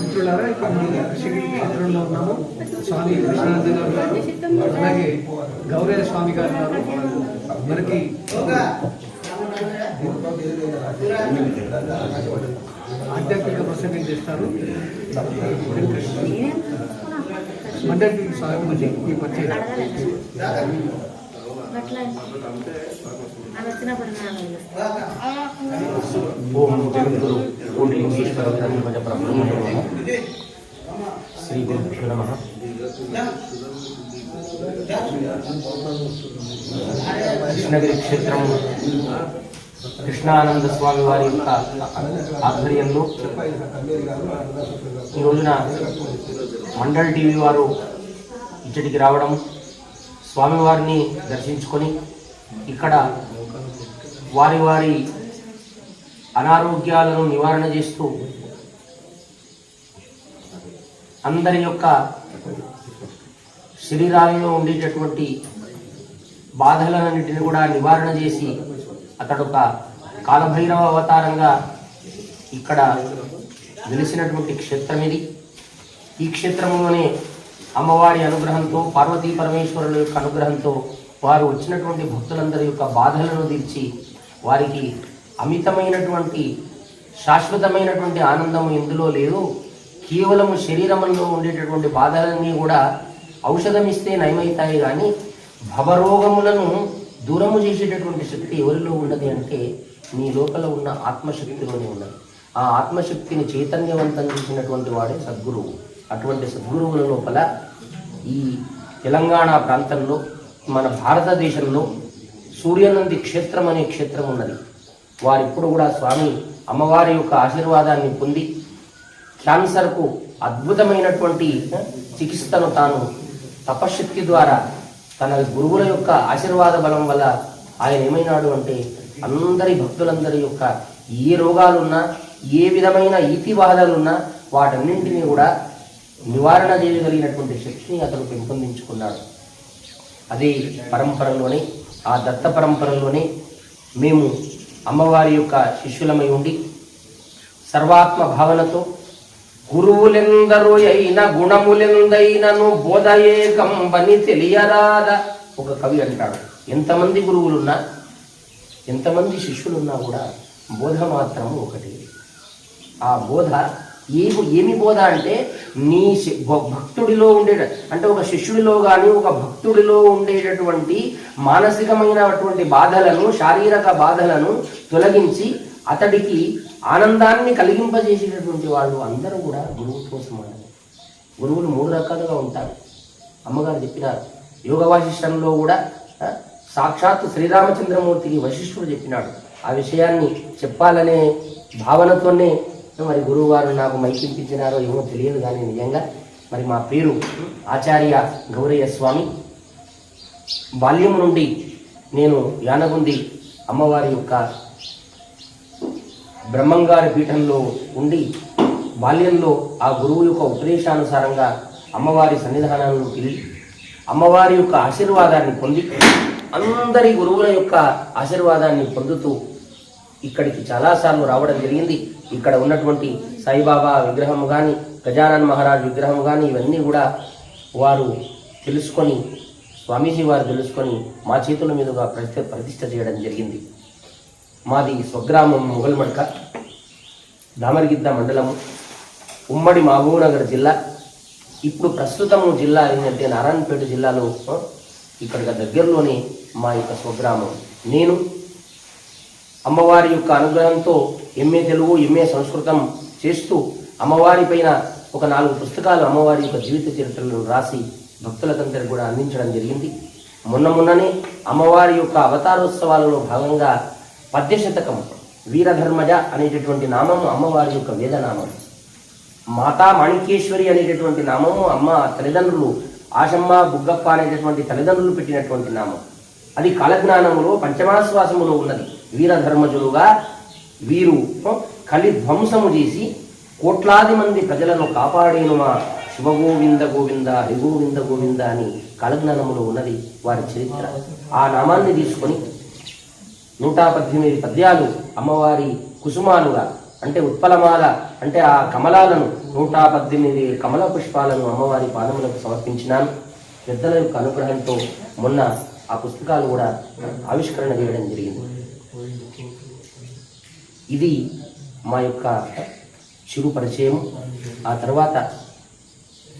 మిత్రులారా ఇక్కడ శివుడి క్షేత్రంలో ఉన్నాము స్వామి కృష్ణానంద గారు అలాగే గౌరవ స్వామి గారు మనకి ఆధ్యాత్మిక ప్రసంగం చేస్తారు. మండలి స్వామి ఈ పరిచయం ఓం జగద్గురు బ్రహ్మ శ్రీ గురుభ్యో నమ. కృష్ణగిరి క్షేత్రం కృష్ణానంద స్వామి వారి యొక్క ఆధ్వర్యంలో ఈ రోజున మండల్ టీవీ వారు ఇచ్చటికి రావడం స్వామివారిని దర్శించుకొని ఇక్కడ వారి వారి అనారోగ్యాలను నివారణ చేస్తూ అందరి యొక్క శరీరాలలో ఉండేటటువంటి బాధలన్నింటిని కూడా నివారణ చేసి అతడు ఒక కాలభైరవ అవతారంగా ఇక్కడ వెలిసినటువంటి క్షేత్రం ఇది ఈ క్షేత్రంలోనే అమ్మవారి అనుగ్రహంతో పార్వతీ పరమేశ్వరుల యొక్క అనుగ్రహంతో వారు వచ్చినటువంటి భక్తులందరి యొక్క బాధలను తీర్చి వారికి అమితమైనటువంటి శాశ్వతమైనటువంటి ఆనందం ఎందులో లేదు. కేవలము శరీరంలో ఉండేటటువంటి బాధలన్నీ కూడా ఔషధం ఇస్తే నయమవుతాయి కానీ భవరోగములను దూరము చేసేటటువంటి శక్తి ఎవరిలో ఉన్నది అంటే నీ లోపల ఉన్న ఆత్మశక్తిలోనే ఉన్నది. ఆ ఆత్మశక్తిని చైతన్యవంతం చేసినటువంటి వాడే సద్గురువు. అటువంటి సద్గురువుల లోపల ఈ తెలంగాణ ప్రాంతంలో మన భారతదేశంలో సూర్యనంది క్షేత్రం అనే క్షేత్రం ఉన్నది. వారిప్పుడు కూడా స్వామి అమ్మవారి యొక్క ఆశీర్వాదాన్ని పొంది క్యాన్సర్కు అద్భుతమైనటువంటి చికిత్సను తాను తపశక్తి ద్వారా తన గురువుల యొక్క ఆశీర్వాద బలం వల్ల ఆయన ఏమైనాడు అంటే అందరి భక్తులందరి యొక్క ఏ రోగాలున్నా ఏ విధమైన ఈతి బాధలున్నా వాటన్నింటినీ కూడా నివారణ చేయగలిగినటువంటి శక్తిని అతను పెంపొందించుకున్నాడు. అదే పరంపరలోనే ఆ దత్త పరంపరలోనే మేము అమ్మవారి యొక్క శిష్యులమై ఉండి సర్వాత్మ భావనతో గురువులెందరు అయిన గుణములెందైనను బోధయే కంబని తెలియరాద. ఒక కవి అంటాడు ఎంతమంది గురువులున్నా ఎంతమంది శిష్యులున్నా కూడా బోధ మాత్రం ఒకటి. ఆ బోధ ఏ ఏమి బోధ అంటే నీ శి- భ- భక్తుడిలో ఉండే అంటే ఒక శిష్యుడిలో కానీ ఒక భక్తుడిలో ఉండేటటువంటి మానసికమైనటువంటి బాధలను శారీరక బాధలను తొలగించి అతడికి ఆనందాన్ని కలిగింపజేసేటటువంటి వాళ్ళు అందరూ కూడా గురువుతో సమానం గురువులు మూడు రకాలుగా ఉంటారు. అమ్మగారు చెప్పినారు. యోగ వాసిష్టంలో కూడా సాక్షాత్ శ్రీరామచంద్రమూర్తికి వశిష్ఠుడు చెప్పినాడు. ఆ విషయాన్ని చెప్పాలనే భావనతోనే మరి గురువుగారు నాకు మైకింపించినారో ఏమో తెలియదు కానీ నిజంగా మరి మా పేరు ఆచార్య గౌరయ్య స్వామి. బాల్యం నుండి నేను యానగుంది అమ్మవారి యొక్క బ్రహ్మంగారి పీఠంలో ఉండి బాల్యంలో ఆ గురువు యొక్క ఉపదేశానుసారంగా అమ్మవారి సన్నిధానంలోకి వెళ్ళి అమ్మవారి యొక్క ఆశీర్వాదాన్ని పొంది అందరి గురువుల యొక్క ఆశీర్వాదాన్ని పొందుతూ ఇక్కడికి చాలాసార్లు రావడం జరిగింది. ఇక్కడ ఉన్నటువంటి సాయిబాబా విగ్రహం కానీ గజానన్ మహారాజ్ విగ్రహం కానీ ఇవన్నీ కూడా వారు తెలుసుకొని స్వామీజీ వారు తెలుసుకొని మా చేతుల మీదుగా ప్రతిష్ట ప్రతిష్ట చేయడం జరిగింది. మాది స్వగ్రామం మొగల్మడ్క దామరగిద్ద మండలము ఉమ్మడి మహబూబ్నగర్ జిల్లా. ఇప్పుడు ప్రస్తుతము జిల్లా ఏంటంటే నారాయణపేట జిల్లాలో ఇక్కడ దగ్గరలోనే మా యొక్క స్వగ్రామం. నేను అమ్మవారి యొక్క అనుగ్రహంతో ఎంఏ తెలుగు ఎంఏ సంస్కృతం చేస్తూ అమ్మవారి పైన ఒక నాలుగు పుస్తకాలు అమ్మవారి యొక్క జీవిత చరిత్రలను రాసి భక్తులకందరికి కూడా అందించడం జరిగింది. మొన్న మొన్ననే అమ్మవారి యొక్క అవతారోత్సవాలలో భాగంగా పద్యశతకం. వీరధర్మజ అనేటటువంటి నామము అమ్మవారి యొక్క వేదనామం. మాతా మాణిక్యేశ్వరి అనేటటువంటి నామము అమ్మ తల్లిదండ్రులు ఆశమ్మ బుగ్గప్ప అనేటటువంటి తల్లిదండ్రులు పెట్టినటువంటి నామం. అది కాలజ్ఞానములో పంచమాశ్వాసములో ఉన్నది. వీరధర్మజులుగా వీరు కలి ధ్వంసము చేసి కోట్లాది మంది ప్రజలను కాపాడేను మా శివగోవింద గోవింద హరిగోవింద గోవింద అని కాలజ్ఞానములో ఉన్నది వారి చరిత్ర. ఆ నామాన్ని తీసుకొని నూట పద్దెనిమిది పద్యాలు అమ్మవారి కుసుమాలుగా అంటే ఉత్పలమాల అంటే ఆ కమలాలను నూట పద్దెనిమిది కమల పుష్పాలను అమ్మవారి పాదములకు సమర్పించినాను. పెద్దల యొక్క అనుగ్రహంతో మొన్న ఆ పుస్తకాలు కూడా ఆవిష్కరణ చేయడం జరిగింది. ఇది మా యొక్క చిరు పరిచయం. ఆ తర్వాత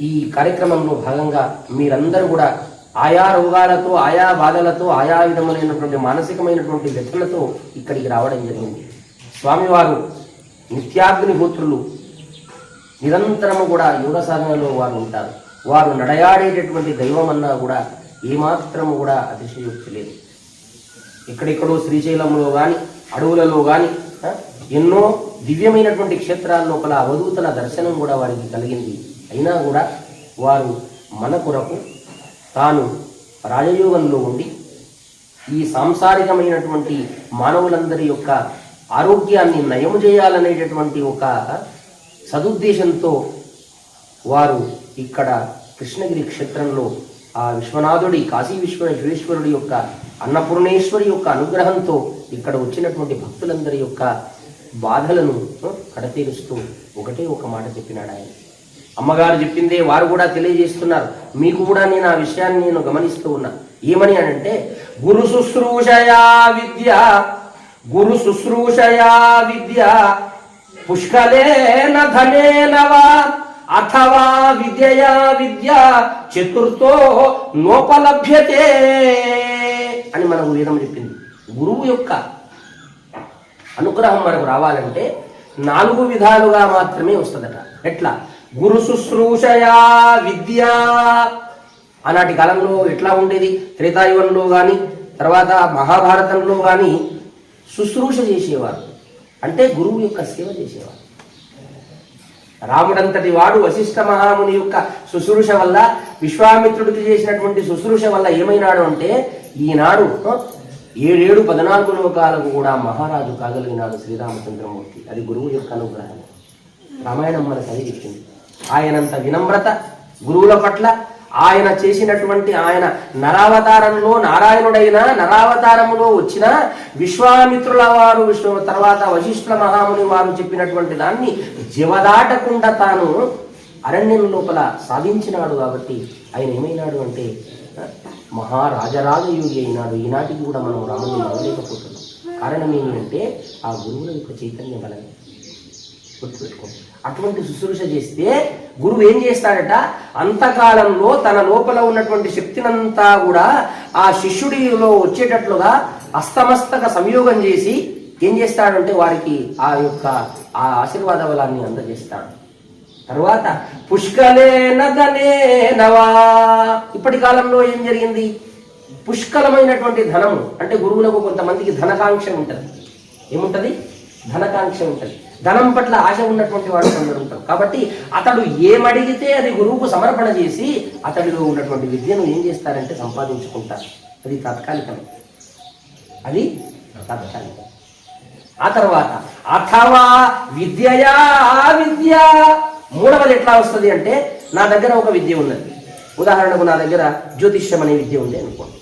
ఈ కార్యక్రమంలో భాగంగా మీరందరూ కూడా ఆయా రోగాలతో ఆయా బాధలతో ఆయా విధములైనటువంటి మానసికమైనటువంటి వ్యక్తులతో ఇక్కడికి రావడం జరిగింది. స్వామివారు నిత్యాగ్నిహోత్రులు నిరంతరము కూడా యోగ సాధనలో వారు ఉంటారు. వారు నడయాడేటటువంటి దైవం అన్నా కూడా ఏమాత్రము కూడా అతిశయోక్తి లేదు ఎక్కడెక్కడో శ్రీశైలంలో కానీ అడవులలో కానీ ఎన్నో దివ్యమైనటువంటి క్షేత్రాల లోపల అవధూతల దర్శనం కూడా వారికి కలిగింది. అయినా కూడా వారు మన కొరకు తాను రాజయోగంలో ఉండి ఈ సాంసారికమైనటువంటి మానవులందరి యొక్క ఆరోగ్యాన్ని నయము చేయాలనేటటువంటి ఒక సదుద్దేశంతో వారు ఇక్కడ కృష్ణగిరి క్షేత్రంలో ఆ విశ్వనాథుడి కాశీ విశ్వ విశ్వేశ్వరుడి యొక్క అన్నపూర్ణేశ్వరి యొక్క అనుగ్రహంతో ఇక్కడ వచ్చినటువంటి భక్తులందరి యొక్క బాధలను కడతీరుస్తూ ఒకటే ఒక మాట చెప్పినాడు ఆయన. అమ్మగారు చెప్పిందే వారు కూడా తెలియజేస్తున్నారు. మీకు కూడా నేను ఆ విషయాన్ని నేను గమనిస్తూ ఉన్నా. ఏమని అంటే గురు శుశ్రూషయా విద్య గురు శుశ్రూషయా విద్య పుష్కలేన ధనేన వా అథవా విద్యయా విద్య చతుర్థో నోపలభ్యతే అని మనకు వేదం చెప్పింది. గురువు యొక్క అనుగ్రహం మనకు రావాలంటే నాలుగు విధాలుగా మాత్రమే వస్తుందట. ఎట్లా? గురు శుశ్రూషయా విద్య. ఆనాటి కాలంలో ఎట్లా ఉండేది? త్రేతాయుగంలో కానీ తర్వాత మహాభారతంలో కానీ శుశ్రూష చేసేవారు. అంటే గురువు యొక్క సేవ చేసేవారు. రాముడంతటి వాడు వశిష్ఠ మహాముని యొక్క శుశ్రూష వల్ల విశ్వామిత్రుడికి చేసినటువంటి శుశ్రూష వల్ల ఏమైనాడు అంటే ఈనాడు ఏడేడు పద్నాలుగు లోకాలకు కూడా మహారాజు కాగలిగినాడు శ్రీరామచంద్రమూర్తి. అది గురువు యొక్క అనుగ్రహం రామాయణం మనకు అది చెప్పింది. ఆయనంత వినమ్రత గురువుల పట్ల ఆయన చేసినటువంటి ఆయన నరావతారంలో నారాయణుడైన నరావతారములో వచ్చిన విశ్వామిత్రుల వారు విశ్వ తర్వాత వశిష్ఠుల మహాముని వారు చెప్పినటువంటి దాన్ని జీవదాటకుండా తాను అరణ్యం లోపల సాధించినాడు కాబట్టి ఆయన ఏమైనాడు అంటే ఆ, మహారాజరాజయోగి అయినాడు. ఈనాటికి కూడా మనం రాముని నమ్మలేకపోతున్నాం. కారణం ఏమి అంటే ఆ గురువుల యొక్క చైతన్య బలమే గుర్తుపెట్టుకో. అటువంటి శుశ్రూష చేస్తే గురువు ఏం చేస్తాడట? అంతకాలంలో తన లోపల ఉన్నటువంటి శక్తినంతా కూడా ఆ శిష్యుడిలో వచ్చేటట్లుగా అస్తమస్తక సంయోగం చేసి ఏం చేస్తాడంటే వారికి ఆ యొక్క ఆ ఆశీర్వాద బలాన్ని అందజేస్తాడు. తర్వాత పుష్కలేనదనేనవా నవా. ఇప్పటి కాలంలో ఏం జరిగింది? పుష్కలమైనటువంటి ధనము అంటే గురువులకు కొంతమందికి ధనకాంక్ష ఉంటుంది. ఏముంటది? ధనకాంక్ష ఉంటుంది. ధనం పట్ల ఆశ ఉన్నటువంటి వాడు కొందరు ఉంటారు. కాబట్టి అతడు ఏమడిగితే అది గురువుకు సమర్పణ చేసి అతడిలో ఉన్నటువంటి విద్యను ఏం చేస్తారంటే సంపాదించుకుంటారు. అది తాత్కాలికం. అది తాత్కాలికం. ఆ తర్వాత అథవా విద్యయా విద్య. మూడవది ఎట్లా వస్తుంది అంటే నా దగ్గర ఒక విద్య ఉన్నది. ఉదాహరణకు నా దగ్గర జ్యోతిష్యం అనే విద్య ఉంది అనుకోండి.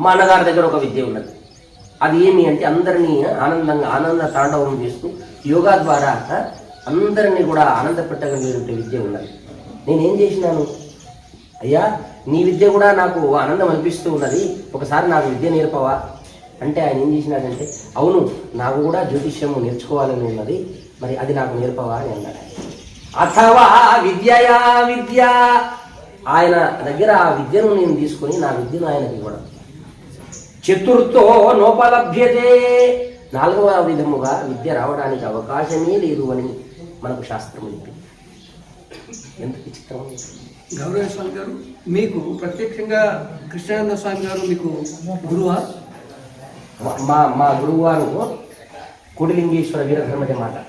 మా అన్నగారి దగ్గర ఒక విద్య ఉన్నది. అది ఏమి అంటే అందరినీ ఆనందంగా ఆనంద తాండవం చేస్తూ యోగా ద్వారా అందరినీ కూడా ఆనంద పెట్టగలిగినటువంటి విద్య ఉన్నది నేనేం చేసినాను? అయ్యా నీ విద్య కూడా నాకు ఆనందం అనిపిస్తూ ఉన్నది. ఒకసారి నాకు విద్య నేర్పవా? అంటే ఆయన ఏం చేసినాడంటే అవును నాకు కూడా జ్యోతిష్యము నేర్చుకోవాలని ఉన్నది. మరి అది నాకు నేర్పవా అని అన్నాడు. అథవా విద్యయా విద్య. ఆయన దగ్గర ఆ విద్యను నేను తీసుకొని నా విద్యను ఆయనకి ఇవ్వడం. చతుర్థో నోపలభ్యతే. నాలుగవ విధముగా విద్య రావడానికి అవకాశమే లేదు అని మనకు శాస్త్రం చెప్పింది. ఎంత విచిత్రం గౌరవ స్వామి గారు మీకు ప్రత్యక్షంగా కృష్ణానంద స్వామి గారు మీకు గురువా? మా- మా గురువువారు కోడిలింగేశ్వర వీరధర్మజ మాట.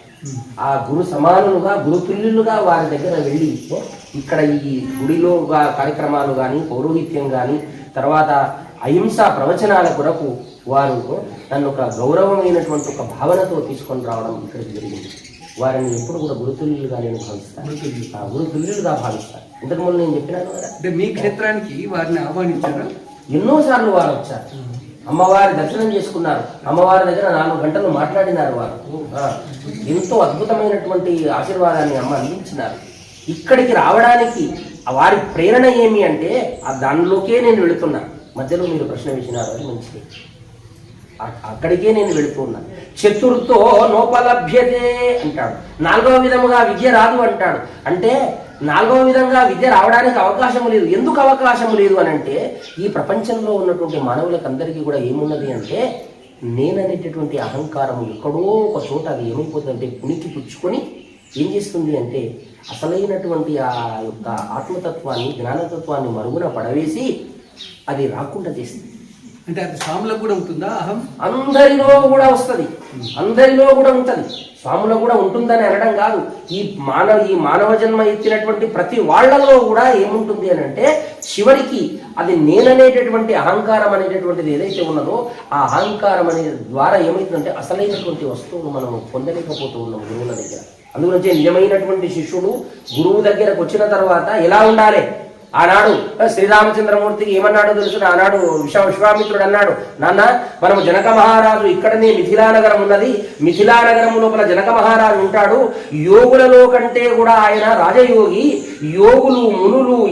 ఆ గురు సమానులుగా గురుతుల్యులుగా వారి దగ్గర వెళ్ళి ఇక్కడ ఈ గుడిలో కార్యక్రమాలు కానీ పౌరోహిత్యం కానీ తర్వాత అహింస ప్రవచనాల కొరకు వారు నన్ను ఒక గౌరవమైనటువంటి ఒక భావనతో తీసుకొని రావడం ఇక్కడికి జరిగింది. వారిని ఎప్పుడు కూడా గురుతుల్యులుగా నేను భావిస్తాను. గురుతుల్యులుగా భావిస్తాను. ఇంతకుముందు నేను చెప్పినాను కదా. అంటే మీ క్షేత్రానికి వారిని ఆహ్వానించారా? ఎన్నోసార్లు వారు వచ్చారు. అమ్మవారి దర్శనం చేసుకున్నారు. అమ్మవారి దగ్గర నాలుగు గంటలు మాట్లాడినారు వారు. ఎంతో అద్భుతమైనటువంటి ఆశీర్వాదాన్ని అమ్మ అందించినారు. ఇక్కడికి రావడానికి వారి ప్రేరణ ఏమి అంటే ఆ దానిలోకే నేను వెళుతున్నా. మధ్యలో మీరు ప్రశ్న వేసినారు అది మంచిది. అక్కడికే నేను వెళుతున్నా చతుర్థో నోపలభ్యతే అంటాడు. నాలుగవ విధముగా విద్య రాదు అంటాడు. అంటే నాలుగవ విధంగా విద్య రావడానికి అవకాశం లేదు. ఎందుకు అవకాశం లేదు అని అంటే ఈ ప్రపంచంలో ఉన్నటువంటి మానవులకు అందరికీ కూడా ఏమున్నది అంటే నేననేటటువంటి అహంకారం ఎక్కడో ఒక చోట అది ఏమైపోతుందంటే పుణికి పుచ్చుకొని ఏం చేస్తుంది అంటే అసలైనటువంటి ఆ యొక్క ఆత్మతత్వాన్ని జ్ఞానతత్వాన్ని మరుగున పడవేసి అది రాకుండా చేస్తుంది అంటే అది స్వాములకు కూడా ఉంటుందా? అహం? అందరిలో కూడా వస్తది. అందరిలో కూడా ఉంటది. స్వాములో కూడా ఉంటుందని అనడం కాదు. ఈ మానవ ఈ మానవ జన్మ ఎత్తినటువంటి ప్రతి వాళ్ళలో కూడా ఏముంటుంది అని అంటే చివరికి అది నేననేటటువంటి అహంకారం అనేటటువంటిది ఏదైతే ఉన్నదో ఆ అహంకారం అనే ద్వారా ఏమైతుందంటే అసలైనటువంటి వస్తువును మనం పొందలేకపోతూ ఉన్నాం గురువుల దగ్గర. అందుగురించి నిజమైనటువంటి శిష్యుడు గురువు దగ్గరకు వచ్చిన తర్వాత ఎలా ఉండాలి? ఆనాడు శ్రీరామచంద్రమూర్తికి ఏమన్నాడో తెలుసు ఆనాడు విశ్వ విశ్వామిత్రుడు అన్నాడు నాన్న మనము జనక మహారాజు ఇక్కడనే మిథిలా నగరం ఉన్నది. మిథిలా నగరం లోపల జనక మహారాజు ఉంటాడు. యోగులలో కంటే కూడా ఆయన రాజయోగి. యోగులు మునులు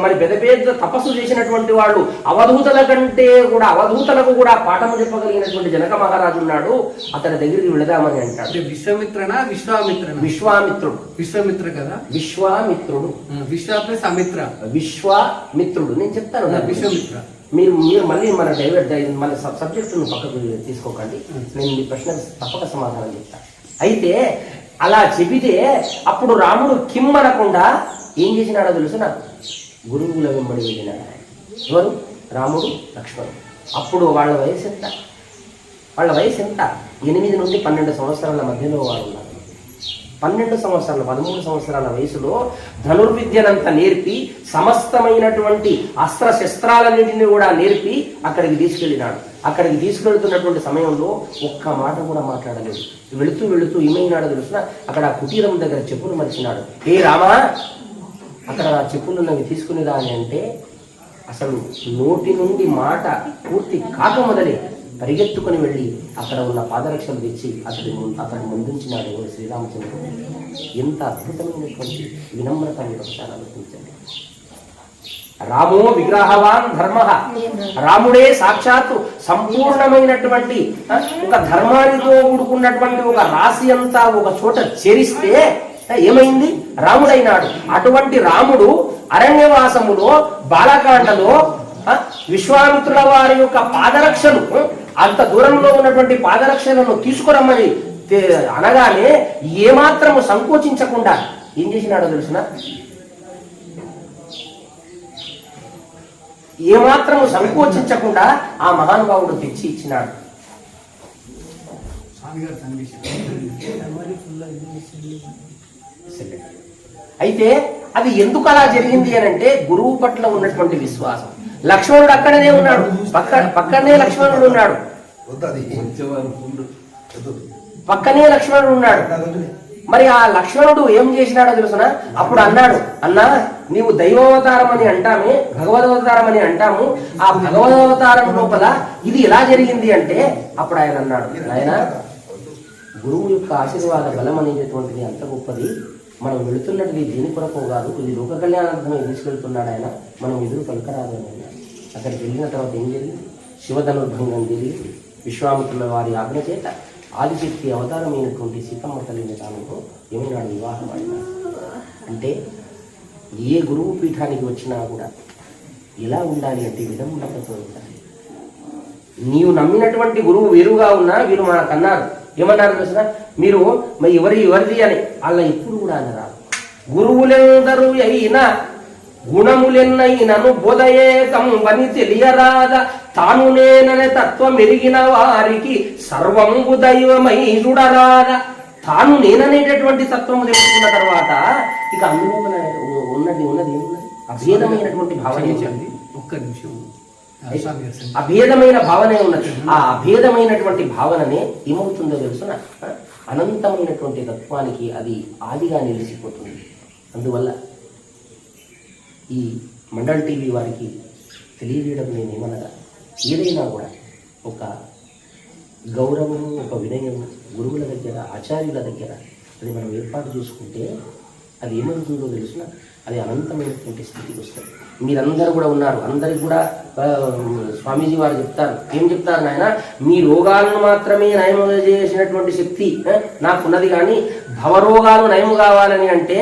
మరి పెద్ద పెద్ద తపస్సు చేసినటువంటి వాళ్ళు అవధూతల కంటే కూడా అవధూతలకు కూడా పాఠము చెప్పగలిగినటువంటి జనక మహారాజు ఉన్నాడు. అతని దగ్గరికి వెళదామని అంటాడు. అంటే విశ్వమిత్రనా విశ్వామిత్రనా? విశ్వామిత్రుడు. విశ్వమిత్ర కదా? విశ్వామిత్రుడు. ఆ, విశ్వ ప్లస్ అమిత్ర. విశ్వామిత్రుడు. నేను చెప్తాను. విశ్వమిత్ర. మీరు మీరు మళ్ళీ మన డైవర్ట్ మన సబ్జెక్టును పక్కకు తీసుకోకండి. నేను మీ ప్రశ్న తప్పక సమాధానం చెప్తాను అయితే అలా చెబితే అప్పుడు రాముడు కిమ్ అనకుండా ఏం చేసినాడో తెలుసిన గురువుల వెంబడి వెళ్ళినాడు. ఎవరు? రాముడు లక్ష్మణుడు. అప్పుడు వాళ్ళ వయసు ఎంత? వాళ్ళ వయసు ఎంత? ఎనిమిది నుండి పన్నెండు సంవత్సరాల మధ్యలో ఉన్నారు. పన్నెండు సంవత్సరాలు పదమూడు సంవత్సరాల వయసులో ధనుర్విద్యనంతా నేర్పి సమస్తమైనటువంటి అస్త్ర శస్త్రాలన్నింటినీ కూడా నేర్పి అక్కడికి తీసుకెళ్ళినాడు. అక్కడికి తీసుకెళ్తున్నటువంటి సమయంలో ఒక్క మాట కూడా మాట్లాడలేదు. వెళుతూ వెళుతూ ఏమైనాడో తెలుసిన అక్కడ కుటీరం దగ్గర చెప్పులు మరిచినాడు. ఏ రామా అక్కడ ఆ చెప్పులున్నవి తీసుకునేదా అని అంటే అసలు నోటి నుండి మాట పూర్తి కాక మొదలే. పరిగెత్తుకుని వెళ్ళి అక్కడ ఉన్న పాదరక్షలు తెచ్చి అతడి అతడు ముందుంచినాడు శ్రీరామచంద్రుడు. ఎంత అద్భుతమైనటువంటి వినమ్రత మీరు ఒకసారి ఆలోచించండి. రామో విగ్రహవాన్ ధర్మ. రాముడే సాక్షాత్తు సంపూర్ణమైనటువంటి ఒక ధర్మానితో కూడుకున్నటువంటి ఒక రాశి అంతా ఒక చోట చేరిస్తే ఏమైంది? రాముడైనాడు. అటువంటి రాముడు అరణ్యవాసములో బాలకాండలో విశ్వామిత్రుల వారి యొక్క పాదరక్షలు అంత దూరంలో ఉన్నటువంటి పాదరక్షలను తీసుకురమ్మని అనగానే ఏమాత్రము సంకోచించకుండా ఏం చేసినాడో తెలుసిన? ఏమాత్రము సంకోచించకుండా ఆ మహానుభావుడు తెచ్చి ఇచ్చినాడు. అయితే అది ఎందుకు అలా జరిగింది అని అంటే గురువు పట్ల ఉన్నటువంటి విశ్వాసం. లక్ష్మణుడు అక్కడనే ఉన్నాడు. పక్క పక్కనే లక్ష్మణుడు ఉన్నాడు. పక్కనే లక్ష్మణుడు ఉన్నాడు. మరి ఆ లక్ష్మణుడు ఏం చేసినాడో తెలుసునా? అప్పుడు అన్నాడు అన్నా నీవు దైవావతారం అని అంటామే భగవదవతారం అని అంటాము. ఆ భగవదవతారం లోపల ఇది ఎలా జరిగింది అంటే అప్పుడు ఆయన అన్నాడు ఆయన గురువు యొక్క ఆశీర్వాద బలం అనేటటువంటిది అంత గొప్పది. మనం వెళుతున్నది దేని కొరకు కాదు ఇది లోక కళ్యాణార్థమే తీసుకెళ్తున్నాడు ఆయన. మనం ఎదురు పలకరాదు అని అన్నాడు అక్కడికి వెళ్ళిన తర్వాత ఏం జరిగింది? శివధనుర్భంగం జరిగి విశ్వామిత్రుల వారి ఆజ్ఞ చేత ఆదిశక్తి అవతారమైనటువంటి సీతమ్మ తల్లిని తాను ఏమైనాడు వివాహం ఆడినాడు అంటే ఏ గురువు పీఠానికి వచ్చినా కూడా ఎలా ఉండాలి అంటే విధములతో ఉండాలి. నీవు నమ్మినటువంటి గురువు వేరుగా ఉన్నా వీరు మనకన్నారు. ఏమన్నారు తెలుసిన మీరు మరి ఎవరి ఎవరిది అని? అలా ఎప్పుడు కూడా అనరాదు గురువులెందరూ అయినా గుణములెన్నైనను బోధయేకం వని తెలియరాద. తాను నేననే తత్వం ఎరిగిన వారికి సర్వంబు దైవమై చూడరాద. తాను నేననేటటువంటి తత్వము తెలుసుకున్న తర్వాత ఇక అందులో ఉన్న- ఉన్నది ఉన్నది. ఏమున్నది అభేదమైనటువంటి భావన ఒక్క నిమిషం. అభేదమైన భావనే ఉన్నది. ఆ అభేదమైనటువంటి భావననే ఏమవుతుందో తెలుసున అనంతమైనటువంటి తత్వానికి అది ఆదిగా నిలిచిపోతుంది. అందువల్ల ఈ మండల్ టీవీ వారికి తెలియజేయడం నేను ఏమనగా ఏదైనా కూడా ఒక గౌరవము ఒక వినయము గురువుల దగ్గర ఆచార్యుల దగ్గర అది మనం ఏర్పాటు చేసుకుంటే అది ఏమవుతుందో తెలుసిన? అది అనంతమైనటువంటి స్థితికి వస్తుంది. మీరందరూ కూడా ఉన్నారు. అందరికి కూడా స్వామీజీ వారు చెప్తారు. ఏం చెప్తారు నాయన? మీ రోగాలను మాత్రమే నయం చేసినటువంటి శక్తి నాకున్నది కానీ భవరోగాలు నయము కావాలని అంటే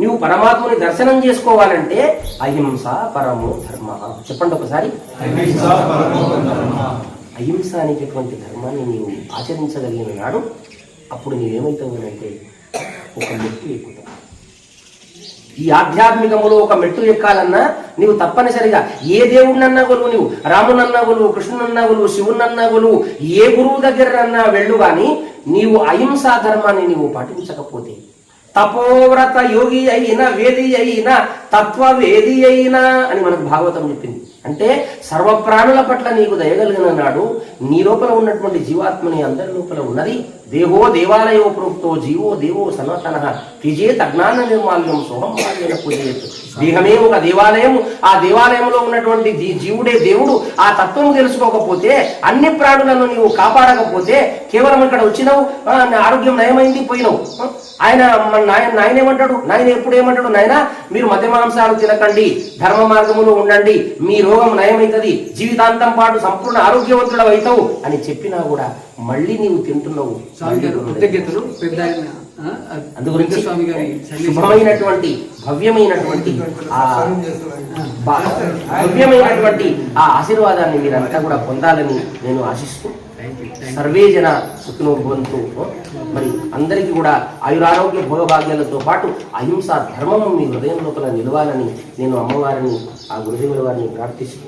నువ్వు పరమాత్మని దర్శనం చేసుకోవాలంటే అహింస పరమో ధర్మ. చెప్పండి ఒకసారి. అహింస అనేటటువంటి ధర్మాన్ని నీవు ఆచరించగలిగిన నాడు అప్పుడు నీవేమవుతావు అంటే ఒక మెట్టు ఎక్కుతావు. ఈ ఆధ్యాత్మికములో ఒక మెట్టు ఎక్కాలన్నా నీవు తప్పనిసరిగా ఏ దేవుడినన్నా గొలువు నీవు రామునన్నా గొలువు కృష్ణునన్నా గొలువు శివునన్నా గొలువు ఏ గురువు దగ్గరనన్నా వెళ్ళు కానీ నీవు అహింసా ధర్మాన్ని నీవు పాటించకపోతే తపోవ్రత యోగి అయినా వేది అయినా తత్వవేది అయినా అని మనకు భాగవతం చెప్పింది. అంటే సర్వ ప్రాణుల పట్ల నీకు దయగలిగిన నాడు నీ లోపల ఉన్నటువంటి జీవాత్మని అందరి లోపల ఉన్నది. దేహో దేవాలయో ప్రోక్తో జీవో దేవో సనాతన త్రిజేత్ అజ్ఞాన నిర్మాల్యం సోహం మాల్యన దేహమే ఒక దేవాలయం ఆ దేవాలయంలో ఉన్నటువంటి జీవుడే దేవుడు. ఆ తత్వం తెలుసుకోకపోతే అన్ని ప్రాణులను నీవు కాపాడకపోతే కేవలం ఇక్కడ వచ్చినావు ఆరోగ్యం నయమైంది పోయినావు. ఆయన నాయన నాయన ఏమంటాడు నాయన ఎప్పుడు ఏమంటాడు నాయన మీరు మధ్య మాంసాలు తినకండి ధర్మ మార్గములో ఉండండి మీ రోగం నయమవుతుంది జీవితాంతం పాటు సంపూర్ణ ఆరోగ్యవంతుడు అవుతావు అని చెప్పినా కూడా మళ్ళీ నీవు తింటున్నావు. కృతజ్ఞతలు పెద్ద ఆయన ఆ, అందు గురించి స్వామి గారి సందేశం శుభమైనటువంటి భవ్యమైనటువంటి భవ్యమైనటువంటి ఆ ఆశీర్వాదాన్ని మీరంతా కూడా పొందాలని నేను ఆశిస్తూ సర్వే జన సుఖినో భవంతు మరి అందరికీ కూడా ఆయురారోగ్య భోగభాగ్యాలతో పాటు అహింస ధర్మము మీ హృదయం లోపల నిలవాలని నేను అమ్మవారిని ఆ గురుదేవుల వారిని ప్రార్థిస్తూ